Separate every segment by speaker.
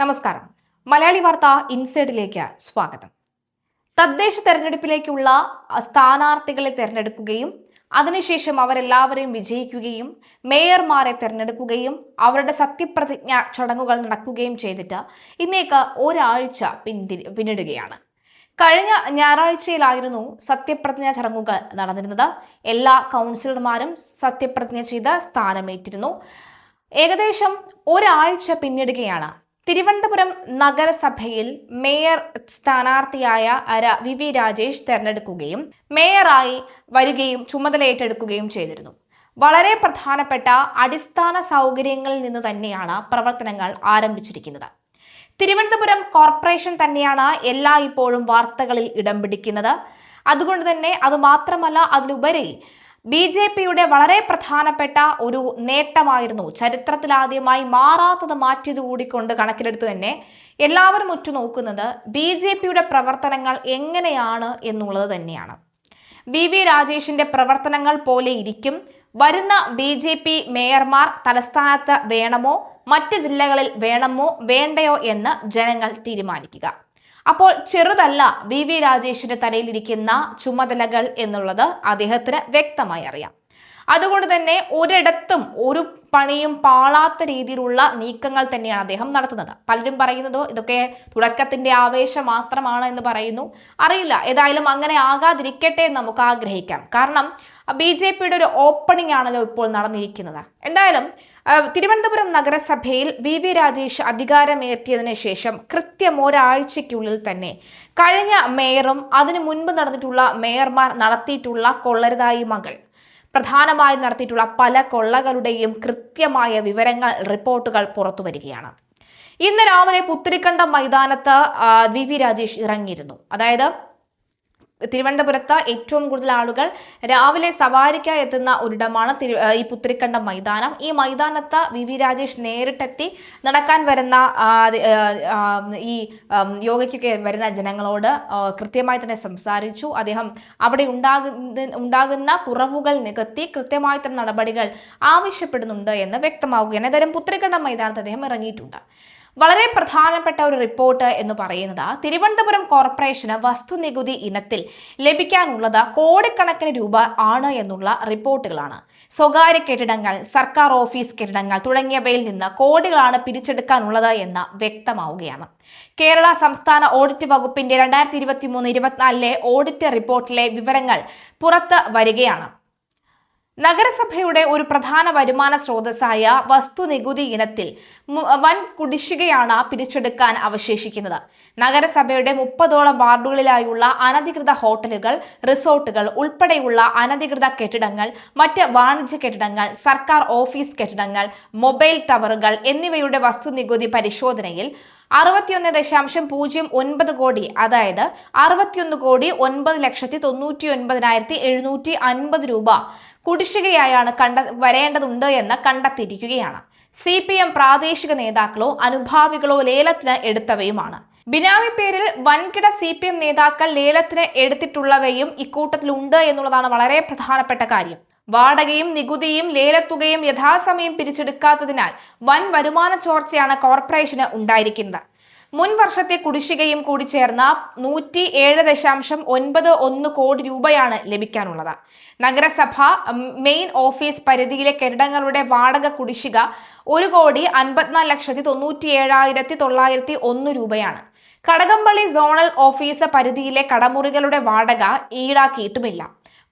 Speaker 1: നമസ്കാരം. മലയാളി വാർത്ത ഇൻസൈഡിലേക്ക് സ്വാഗതം. തദ്ദേശ തെരഞ്ഞെടുപ്പിലേക്കുള്ള സ്ഥാനാർത്ഥികളെ തെരഞ്ഞെടുക്കുകയും അതിനുശേഷം അവരെല്ലാവരെയും വിജയിക്കുകയും മേയർമാരെ തെരഞ്ഞെടുക്കുകയും അവരുടെ സത്യപ്രതിജ്ഞ ചടങ്ങുകൾ നടക്കുകയും ചെയ്തിട്ട് ഇന്നേക്ക് ഒരാഴ്ച പിന്തിരി പിന്നിടുകയാണ്. കഴിഞ്ഞ ഞായറാഴ്ചയിലായിരുന്നു സത്യപ്രതിജ്ഞ ചടങ്ങുകൾ നടന്നിരുന്നത്. എല്ലാ കൗൺസിലർമാരും സത്യപ്രതിജ്ഞ ചെയ്ത് സ്ഥാനമേറ്റിരുന്നു. ഏകദേശം ഒരാഴ്ച പിന്നിടുകയാണ് തിരുവനന്തപുരം നഗരസഭയിൽ മേയർ സ്ഥാനാർത്ഥിയായ അര വി വി രാജേഷ് തെരഞ്ഞെടുക്കുകയും മേയറായി വരികയും ചുമതല ഏറ്റെടുക്കുകയും ചെയ്തിരുന്നു. വളരെ പ്രധാനപ്പെട്ട അടിസ്ഥാന സൗകര്യങ്ങളിൽ നിന്ന് തന്നെയാണ് പ്രവർത്തനങ്ങൾ ആരംഭിച്ചിരിക്കുന്നത്. തിരുവനന്തപുരം കോർപ്പറേഷൻ തന്നെയാണ് എല്ലാ ഇപ്പോഴും വാർത്തകളിൽ ഇടം പിടിക്കുന്നത്. അതുകൊണ്ട് തന്നെ അത് മാത്രമല്ല അതിലുപരി ബി ജെ പിയുടെ വളരെ പ്രധാനപ്പെട്ട ഒരു നേട്ടമായിരുന്നു. ചരിത്രത്തിലാദ്യമായി മാറാത്തത് മാറ്റിയത് കൂടിക്കൊണ്ട് കണക്കിലെടുത്ത് തന്നെ എല്ലാവരും ഉറ്റുനോക്കുന്നത് ബി ജെ പിയുടെ പ്രവർത്തനങ്ങൾ എങ്ങനെയാണ് എന്നുള്ളത് തന്നെയാണ്. ബി വി രാജേഷിന്റെ പ്രവർത്തനങ്ങൾ പോലെ ഇരിക്കും. വരുന്ന ബി ജെ പി മേയർമാർ തലസ്ഥാനത്ത് വേണമോ? മറ്റ് ജില്ലകളിൽ വേണമോ? വേണ്ടയോ എന്ന് ജനങ്ങൾ തീരുമാനിക്കുക. അപ്പോൾ ചെറുതല്ല വി വി രാജേഷിന്റെ തലയിലിരിക്കുന്ന ചുമതലകൾ എന്നുള്ളത് അദ്ദേഹത്തിന് വ്യക്തമായി അറിയാം. അതുകൊണ്ട് തന്നെ ഒരിടത്തും ഒരു പണിയും പാളാത്ത രീതിയിലുള്ള നീക്കങ്ങൾ തന്നെയാണ് അദ്ദേഹം നടത്തുന്നത്. പലരും പറയുന്നത് ഇതൊക്കെ തുടക്കത്തിന്റെ ആവേശം മാത്രമാണ് എന്ന് പറയുന്നു. അറിയില്ല ഏതായാലും അങ്ങനെ ആകാതിരിക്കട്ടെ എന്ന് നമുക്ക് ആഗ്രഹിക്കാം. കാരണം ബി ജെ പിയുടെ ഒരു ഓപ്പണിംഗ് ആണല്ലോ ഇപ്പോൾ നടന്നിരിക്കുന്നത്. എന്തായാലും തിരുവനന്തപുരം നഗരസഭയിൽ വി വി രാജേഷ് അധികാരമേറ്റിയതിനു ശേഷം കൃത്യം ഒരാഴ്ചയ്ക്കുള്ളിൽ തന്നെ കഴിഞ്ഞ മേയറും അതിനു മുൻപ് നടന്നിട്ടുള്ള മേയർമാർ നടത്തിയിട്ടുള്ള കൊള്ളരുതായ്മകൾ പ്രധാനമായും നടത്തിയിട്ടുള്ള പല കൊള്ളകളുടെയും കൃത്യമായ വിവരങ്ങൾ റിപ്പോർട്ടുകൾ പുറത്തു വരികയാണ്. ഇന്ന് രാവിലെ പുത്തിരിക്കണ്ടം മൈതാനത്ത് വി വി രാജേഷ് ഇറങ്ങിയിരുന്നു. അതായത് തിരുവനന്തപുരത്ത് ഏറ്റവും കൂടുതൽ ആളുകൾ രാവിലെ സവാരിക്കായി എത്തുന്ന ഒരിടമാണ് ഈ പുത്തിരിക്കണ്ടം മൈതാനം. ഈ മൈതാനത്ത് വി വി രാജേഷ് നേരിട്ടെത്തി നടക്കാൻ വരുന്ന ഈ യോഗയ്ക്കൊക്കെ വരുന്ന ജനങ്ങളോട് കൃത്യമായി തന്നെ സംസാരിച്ചു. അദ്ദേഹം അവിടെ ഉണ്ടാകുന്ന ഉണ്ടാകുന്ന കുറവുകൾ നികത്തി കൃത്യമായി തന്നെ നടപടികൾ ആവശ്യപ്പെടുന്നുണ്ട് എന്ന് വ്യക്തമാവുകയാണ്. ഏതായാലും പുത്തിരിക്കണ്ടം മൈതാനത്ത് അദ്ദേഹം ഇറങ്ങിയിട്ടുണ്ട്. വളരെ പ്രധാനപ്പെട്ട ഒരു റിപ്പോർട്ട് എന്ന് പറയുന്നത് തിരുവനന്തപുരം കോർപ്പറേഷന് വസ്തുനികുതി ഇനത്തിൽ ലഭിക്കാനുള്ളത് കോടിക്കണക്കിന് രൂപ ആണ് എന്നുള്ള റിപ്പോർട്ടുകളാണ് സ്വകാര്യ കെട്ടിടങ്ങൾ സർക്കാർ ഓഫീസ് കെട്ടിടങ്ങൾ തുടങ്ങിയവയിൽ നിന്ന് കോടികളാണ് പിരിച്ചെടുക്കാനുള്ളത് എന്ന് വ്യക്തമാവുകയാണ്. കേരള സംസ്ഥാന ഓഡിറ്റ് വകുപ്പിന്റെ രണ്ടായിരത്തി ഇരുപത്തി മൂന്ന് ഇരുപത്തിനാലിലെ ഓഡിറ്റ് റിപ്പോർട്ടിലെ വിവരങ്ങൾ പുറത്ത് വരികയാണ്. നഗരസഭയുടെ ഒരു പ്രധാന വരുമാന സ്രോതസ്സായ വസ്തുനികുതി ഇനത്തിൽ വൻ കുടിശ്ശികയാണ് പിരിച്ചെടുക്കാൻ അവശേഷിക്കുന്നത്. നഗരസഭയുടെ മുപ്പതോളം വാർഡുകളിലായുള്ള അനധികൃത ഹോട്ടലുകൾ റിസോർട്ടുകൾ ഉൾപ്പെടെയുള്ള അനധികൃത കെട്ടിടങ്ങൾ മറ്റ് വാണിജ്യ കെട്ടിടങ്ങൾ സർക്കാർ ഓഫീസ് കെട്ടിടങ്ങൾ മൊബൈൽ ടവറുകൾ എന്നിവയുടെ വസ്തുനികുതി പരിശോധനയിൽ അറുപത്തിയൊന്ന് ദശാംശം പൂജ്യം ഒൻപത് കോടി അതായത് അറുപത്തിയൊന്ന് കോടി ഒൻപത് ലക്ഷത്തി തൊണ്ണൂറ്റി ഒൻപതിനായിരത്തി എഴുന്നൂറ്റി അൻപത് രൂപ കുടിശ്ശികയായാണ് കണ്ട വരേണ്ടതുണ്ട് എന്ന് കണ്ടെത്തിയിരിക്കുകയാണ്. സി പി എം പ്രാദേശിക നേതാക്കളോ അനുഭാവികളോ ലേലത്തിന് എടുത്തവയുമാണ്. ബിനാമി പേരിൽ വൻകിട സി പി എം നേതാക്കൾ ലേലത്തിന് എടുത്തിട്ടുള്ളവയും ഇക്കൂട്ടത്തിലുണ്ട് എന്നുള്ളതാണ് വളരെ പ്രധാനപ്പെട്ട കാര്യം. വാടകയും നികുതിയും ലേലത്തുകയും യഥാസമയം പിരിച്ചെടുക്കാത്തതിനാൽ വൻ വരുമാന ചോർച്ചയാണ് കോർപ്പറേഷന് ഉണ്ടായിരിക്കുന്നത്. മുൻ വർഷത്തെ കുടിശ്ശികയും കൂടി ചേർന്ന നൂറ്റി ഏഴ് ദശാംശം ഒൻപത് ഒന്ന് കോടി രൂപയാണ് ലഭിക്കാനുള്ളത്. നഗരസഭ മെയിൻ ഓഫീസ് പരിധിയിലെ കെട്ടിടങ്ങളുടെ വാടക കുടിശ്ശിക ഒരു കോടി അൻപത്തിനാല് ലക്ഷത്തി തൊണ്ണൂറ്റി ഏഴായിരത്തി തൊള്ളായിരത്തി ഒന്ന് രൂപയാണ്. കടകംപള്ളി സോണൽ ഓഫീസ് പരിധിയിലെ കടമുറികളുടെ വാടക ഈടാക്കിയിട്ടുമില്ല.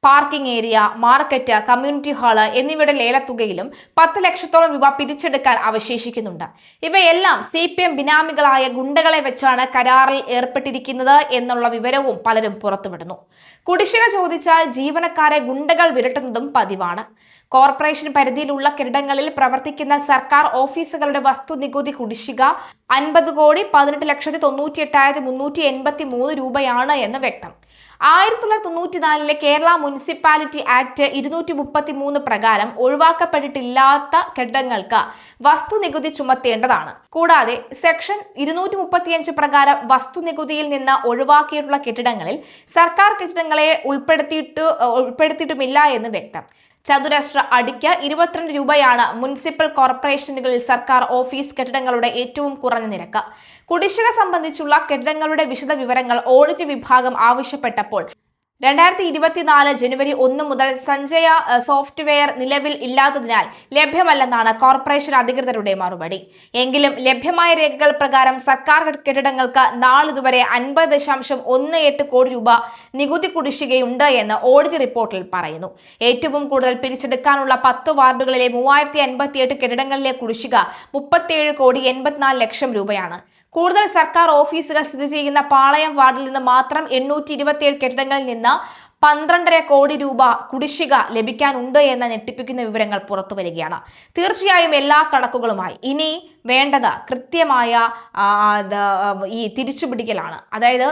Speaker 1: Parking area market community hall എന്നിവയുടെ ലേലത്തുകയിലും പത്ത് ലക്ഷത്തോളം രൂപ പിരിച്ചെടുക്കാൻ അവശേഷിക്കുന്നുണ്ട്. ഇവയെല്ലാം സി പി എം ബിനാമികളായ ഗുണ്ടകളെ വെച്ചാണ് കരാറിൽ ഏർപ്പെട്ടിരിക്കുന്നത് എന്നുള്ള വിവരവും പലരും പുറത്തുവിടുന്നു. കുടിശ്ശിക ചോദിച്ചാൽ ജീവനക്കാരെ ഗുണ്ടകൾ വിരട്ടുന്നതും പതിവാണ്. കോർപ്പറേഷൻ പരിധിയിലുള്ള കെട്ടിടങ്ങളിൽ പ്രവർത്തിക്കുന്ന സർക്കാർ ഓഫീസുകളുടെ വസ്തു നികുതി കുടിശ്ശിക അൻപത് കോടി പതിനെട്ട് ലക്ഷത്തി തൊണ്ണൂറ്റി എട്ടായിരത്തി മുന്നൂറ്റി എൺപത്തി മൂന്ന് രൂപയാണ് എന്ന് വ്യക്തം. ആയിരത്തി തൊള്ളായിരത്തി തൊണ്ണൂറ്റി നാലിലെ കേരള മുനിസിപ്പാലിറ്റി ആക്ട് ഇരുന്നൂറ്റി മുപ്പത്തി മൂന്ന് പ്രകാരം ഒഴിവാക്കപ്പെട്ടിട്ടില്ലാത്ത കെട്ടിടങ്ങൾക്ക് വസ്തുനികുതി ചുമത്തേണ്ടതാണ്. കൂടാതെ സെക്ഷൻ ഇരുന്നൂറ്റി മുപ്പത്തിയഞ്ച് പ്രകാരം വസ്തുനികുതിയിൽ നിന്ന് ഒഴിവാക്കിയിട്ടുള്ള കെട്ടിടങ്ങളിൽ സർക്കാർ കെട്ടിടങ്ങളെ ഉൾപ്പെടുത്തിയിട്ട് ഉൾപ്പെടുത്തിയിട്ടുമില്ല എന്ന് വ്യക്തം. ചതുരശ്ര അടിക്ക് ഇരുപത്തിരണ്ട് രൂപയാണ് മുനിസിപ്പൽ കോർപ്പറേഷനുകളിൽ സർക്കാർ ഓഫീസ് കെട്ടിടങ്ങളുടെ ഏറ്റവും കുറഞ്ഞ നിരക്ക്. കുടിശ്ശിക സംബന്ധിച്ചുള്ള കെട്ടിടങ്ങളുടെ വിശദ വിവരങ്ങൾ ഓഡിറ്റ് വിഭാഗം ആവശ്യപ്പെട്ടപ്പോൾ രണ്ടായിരത്തി ഇരുപത്തിനാല് ജനുവരി ഒന്ന് മുതൽ സഞ്ജയ സോഫ്റ്റ്വെയർ നിലവിൽ ഇല്ലാത്തതിനാൽ ലഭ്യമല്ലെന്നാണ് കോർപ്പറേഷൻ അധികൃതരുടെ മറുപടി. എങ്കിലും ലഭ്യമായ രേഖകൾ പ്രകാരം സർക്കാർ കെട്ടിടങ്ങൾക്ക് നാളിതുവരെ അൻപത് ദശാംശം ഒന്ന് എട്ട് കോടി രൂപ നികുതി കുടിശ്ശികയുണ്ട് എന്ന് ഓഡിറ്റ് റിപ്പോർട്ടിൽ പറയുന്നു. ഏറ്റവും കൂടുതൽ പിരിച്ചെടുക്കാനുള്ള പത്ത് വാർഡുകളിലെ മൂവായിരത്തി അൻപത്തിയെട്ട് കെട്ടിടങ്ങളിലെ കുടിശ്ശിക മുപ്പത്തിയേഴ് കോടി എൺപത്തിനാല് ലക്ഷം രൂപയാണ്. കൂടുതൽ സർക്കാർ ഓഫീസുകൾ സ്ഥിതി ചെയ്യുന്ന പാളയം വാർഡിൽ നിന്ന് മാത്രം എണ്ണൂറ്റി ഇരുപത്തിയേഴ് കെട്ടിടങ്ങളിൽ നിന്ന് പന്ത്രണ്ടര കോടി രൂപ കുടിശ്ശിക ലഭിക്കാനുണ്ട് എന്ന ഞെട്ടിപ്പിക്കുന്ന വിവരങ്ങൾ പുറത്തു വരികയാണ് തീർച്ചയായും എല്ലാ കണക്കുകളുമായി. ഇനി വേണ്ടത് കൃത്യമായ ഈ തിരിച്ചുപിടിക്കലാണ്. അതായത്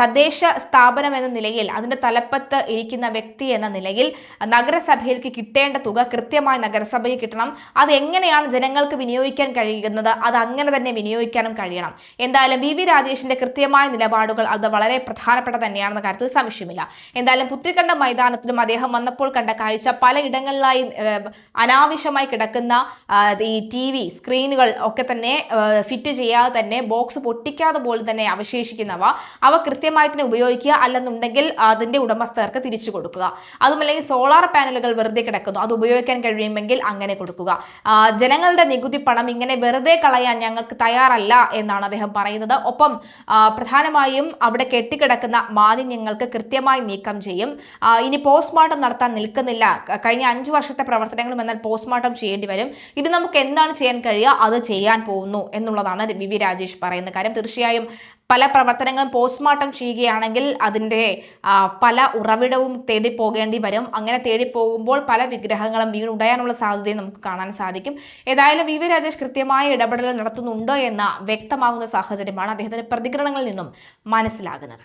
Speaker 1: തദ്ദേശ സ്ഥാപനം എന്ന നിലയിൽ അതിന്റെ തലപ്പത്ത് ഇരിക്കുന്ന വ്യക്തി എന്ന നിലയിൽ നഗരസഭയിലേക്ക് കിട്ടേണ്ട തുക കൃത്യമായി നഗരസഭയിൽ കിട്ടണം. അത് എങ്ങനെയാണ് ജനങ്ങൾക്ക് വിനിയോഗിക്കാൻ കഴിയുന്നത്? അത് അങ്ങനെ തന്നെ വിനിയോഗിക്കാനും കഴിയണം. എന്തായാലും വി വി രാജേഷിന്റെ കൃത്യമായ നിലപാടുകൾ അത് വളരെ പ്രധാനപ്പെട്ട തന്നെയാണെന്ന കാര്യത്തിൽ സംശയമില്ല. എന്തായാലും പുത്തിക്കണ്ട മൈതാനത്തിലും അദ്ദേഹം വന്നപ്പോൾ കണ്ട കാഴ്ച പലയിടങ്ങളിലായി ഇടങ്ങളിലായി അനാവശ്യമായി കിടക്കുന്ന ഈ ടി വി സ്ക്രീനുകൾ ഒക്കെ തന്നെ ഫിറ്റ് ചെയ്യാതെ തന്നെ ബോക്സ് പൊട്ടിക്കാതെ പോലും തന്നെ അവശേഷിക്കുന്നവ അവ കൃത്യമായി തന്നെ ഉപയോഗിക്കുക അല്ലെന്നുണ്ടെങ്കിൽ അതിന്റെ ഉടമസ്ഥർക്ക് തിരിച്ചു കൊടുക്കുക. അതുമല്ലെങ്കിൽ സോളാർ പാനലുകൾ വെറുതെ കിടക്കുന്നു അത് ഉപയോഗിക്കാൻ കഴിയുമെങ്കിൽ അങ്ങനെ കൊടുക്കുക. ജനങ്ങളുടെ നികുതി പണം ഇങ്ങനെ വെറുതെ കളയാൻ ഞങ്ങൾക്ക് തയ്യാറല്ല എന്നാണ് അദ്ദേഹം പറയുന്നത്. ഒപ്പം പ്രധാനമായും അവിടെ കെട്ടിക്കിടക്കുന്ന മാലിന്യങ്ങൾക്ക് കൃത്യമായി നീക്കം ചെയ്യും. ഇനി പോസ്റ്റ്മോർട്ടം നടത്താൻ നിൽക്കുന്നില്ല. കഴിഞ്ഞ അഞ്ചു വർഷത്തെ പ്രവർത്തനങ്ങളും എന്നാൽ പോസ്റ്റ്മോർട്ടം ചെയ്യേണ്ടി വരും. ഇത് നമുക്ക് എന്താണ് ചെയ്യാൻ കഴിയുക? അത് ചെയ്യാൻ പോകുന്നു എന്നുള്ളതാണ് വി വി രാജേഷ് പറയുന്ന കാര്യം. തീർച്ചയായും പല പ്രവർത്തനങ്ങളും പോസ്റ്റ്മോർട്ടം ചെയ്യുകയാണെങ്കിൽ അതിന്റെ പല ഉറവിടവും തേടി പോകേണ്ടി വരും. അങ്ങനെ തേടി പോകുമ്പോൾ പല വിഗ്രഹങ്ങളും വീണുടയാനുള്ള സാധ്യതയും നമുക്ക് കാണാൻ സാധിക്കും. ഏതായാലും വി വി രാജേഷ് കൃത്യമായ ഇടപെടൽ നടത്തുന്നുണ്ട് എന്ന വ്യക്തമാകുന്ന സാഹചര്യമാണ് അദ്ദേഹത്തിന്റെ പ്രതികരണങ്ങളിൽ നിന്നും മനസ്സിലാകുന്നത്.